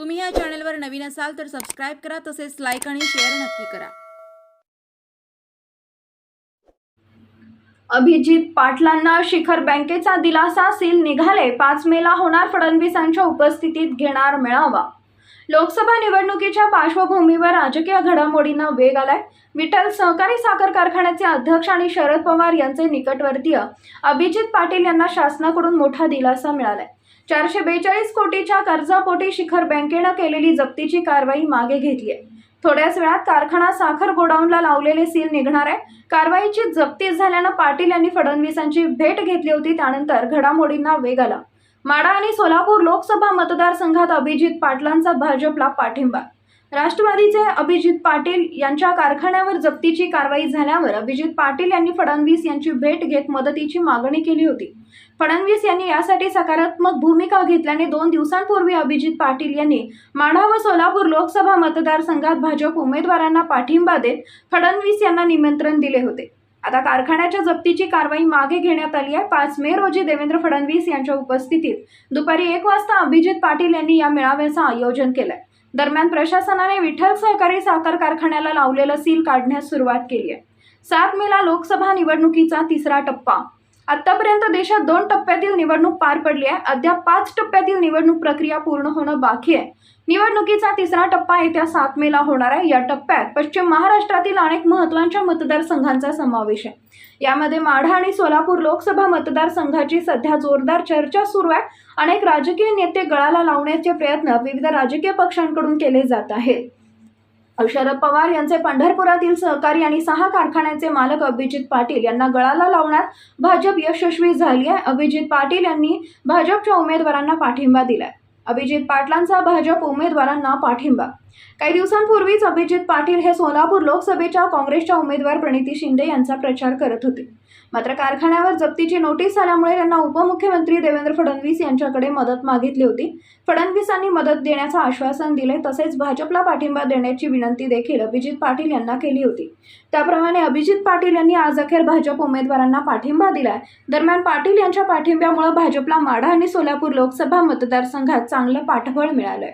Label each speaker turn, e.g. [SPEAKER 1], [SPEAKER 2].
[SPEAKER 1] तुम्ही या चॅनलवर नवीन असाल तर सबस्क्राईब करा तसेच लाईक आणि शेअर नक्की करा.
[SPEAKER 2] अभिजित पाटलांना शिखर बँकेचा दिलासा सील निघाले. पाच मेला होणार फडणवीसांच्या उपस्थितीत घेणार मेळावा. लोकसभा निवडणुकीच्या पार्श्वभूमीवर राजकीय घडामोडींना वेग आलाय. विठ्ठल सहकारी साखर कारखान्याचे अध्यक्ष आणि शरद पवार यांचे निकटवर्तीय अभिजित पाटील यांना शासनाकडून मोठा दिलासा मिळालाय. चारशे बेचाळीस कोटीच्या कर्जापोटी शिखर बँकेनं केलेली जप्तीची कारवाई मागे घेतली आहे थोड्याच वेळात कारखाना साखर गोडाऊनला लावलेले सील निघणार आहे. कारवाईची जप्ती झाल्यानं पाटील यांनी फडणवीसांची भेट घेतली होती त्यानंतर घडामोडींना वेग आला. माडा आणि सोलापूर लोकसभा मतदारसंघात अभिजित पाटलांचा भाजपला पाठिंबा राष्ट्रवादीचे अभिजित पाटील यांच्या कारखान्यावर जप्तीची कारवाई झाल्यावर अभिजित पाटील यांनी फडणवीस यांची भेट घेत मदतीची मागणी केली होती. फडणवीस यांनी यासाठी सकारात्मक भूमिका घेतल्याने दोन दिवसांपूर्वी अभिजित पाटील यांनी माढा व सोलापूर लोकसभा मतदारसंघात भाजप उमेदवारांना पाठिंबा देत फडणवीस यांना निमंत्रण दिले होते. आता कारखान्याच्या जप्तीची कारवाई मागे घेण्यात आली आहे. पाच मे रोजी देवेंद्र फडणवीस यांच्या उपस्थितीत दुपारी एक वाजता अभिजित पाटील यांनी या मेळाव्याचं आयोजन केलं आहे दरम्यान प्रशासनाने विठ्ठल सहकारी साखर कारखान्याला लावलेलं सील काढण्यास सुरुवात केली आहे. सात मेला लोकसभा निवडणुकीचा तिसरा टप्पा. आतापर्यंत देशात दोन टप्प्यातील निवडणूक पार पडली आहे. अद्याप पाच टप्प्यातील निवडणूक प्रक्रिया पूर्ण होणं बाकी आहे. निवडणुकीचा तिसरा टप्पा येत्या सात मेला होणार आहे. या टप्प्यात पश्चिम महाराष्ट्रातील अनेक महत्त्वाच्या मतदारसंघांचा समावेश आहे. यामध्ये माढा आणि सोलापूर लोकसभा मतदारसंघाची सध्या जोरदार चर्चा सुरू आहे. अनेक राजकीय नेते गळाला लावण्याचे प्रयत्न विविध राजकीय पक्षांकडून केले जात आहेत. शरद पवार यांचे पंढरपुरातील सहकारी आणि सहा कारखान्याचे मालक अभिजित पाटील यांना गळाला लावण्यात भाजप यशस्वी झाली आहे. अभिजित पाटील यांनी भाजपच्या उमेदवारांना पाठिंबा दिलाय. अभिजित पाटलांचा भाजप उमेदवारांना पाठिंबा काही दिवसांपूर्वीच अभिजित पाटील हे सोलापूर लोकसभेच्या काँग्रेसच्या उमेदवार प्रणिती शिंदे यांचा प्रचार करत होते. मात्र कारखान्यावर जप्तीची नोटीस आल्यामुळे त्यांना उपमुख्यमंत्री देवेंद्र फडणवीस यांच्याकडे मदत मागितली होती. फडणवीसांनी मदत देण्याचं आश्वासन दिले तसेच भाजपला पाठिंबा देण्याची विनंती देखील अभिजित पाटील यांना केली होती. त्याप्रमाणे अभिजित पाटील यांनी आज अखेर भाजप उमेदवारांना पाठिंबा दिलाय. दरम्यान पाटील यांच्या पाठिंब्यामुळे भाजपला माढा आणि सोलापूर लोकसभा मतदारसंघात चांगलं पाठबळ मिळालंय.